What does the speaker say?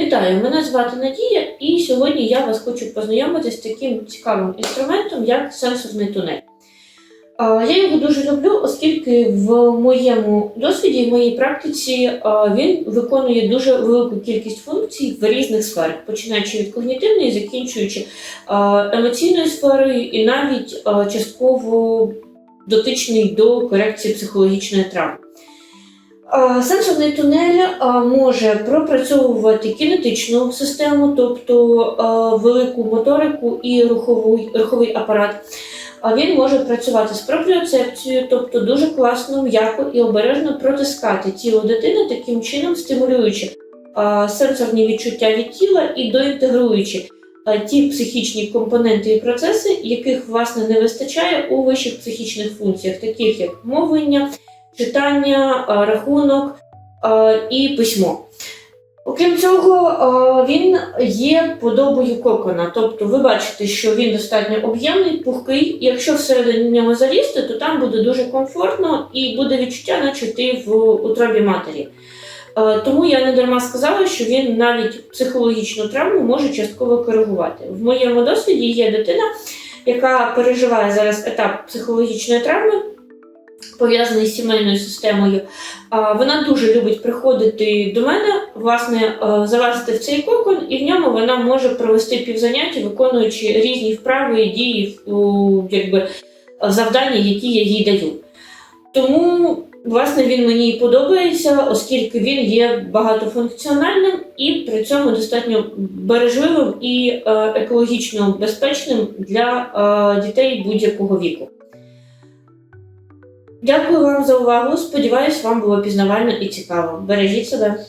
Вітаю, мене звати Надія, і сьогодні я вас хочу познайомити з таким цікавим інструментом, як сенсорний тунель. Я його дуже люблю, оскільки в моєму досвіді, в моїй практиці він виконує дуже велику кількість функцій в різних сферах, починаючи від когнітивної, закінчуючи емоційною сферою і навіть частково дотичний до корекції психологічної травми. А, Сенсорний тунель може пропрацьовувати кінетичну систему, тобто велику моторику і руховий, руховий апарат. Він може працювати з пропріоцепцією, тобто дуже класно, м'яко і обережно протискати тіло дитини, таким чином стимулюючи сенсорні відчуття від тіла і доінтегруючи ті психічні компоненти і процеси, яких власне не вистачає у вищих психічних функціях, таких як мовлення, читання, рахунок і письмо. Окрім цього, він є подобою кокона. Тобто ви бачите, що він достатньо об'ємний, пухкий. Якщо всередині нього залізти, то там буде дуже комфортно і буде відчуття, наче ти в утробі матері. Е, Тому я не дарма сказала, що він навіть психологічну травму може частково коригувати. В моєму досвіді є дитина, яка переживає зараз етап психологічної травми, пов'язаний з сімейною системою. Вона дуже любить приходити до мене, власне, е, залазити в цей кокон, і в ньому вона може провести півзаняття, виконуючи різні вправи і дії, якби, завдання, які я їй даю. Тому, власне, він мені подобається, оскільки він є багатофункціональним і при цьому достатньо бережливим і е, екологічно безпечним для е, дітей будь-якого віку. Дякую вам за увагу. Сподіваюсь, вам було пізнавально і цікаво. Бережіть себе.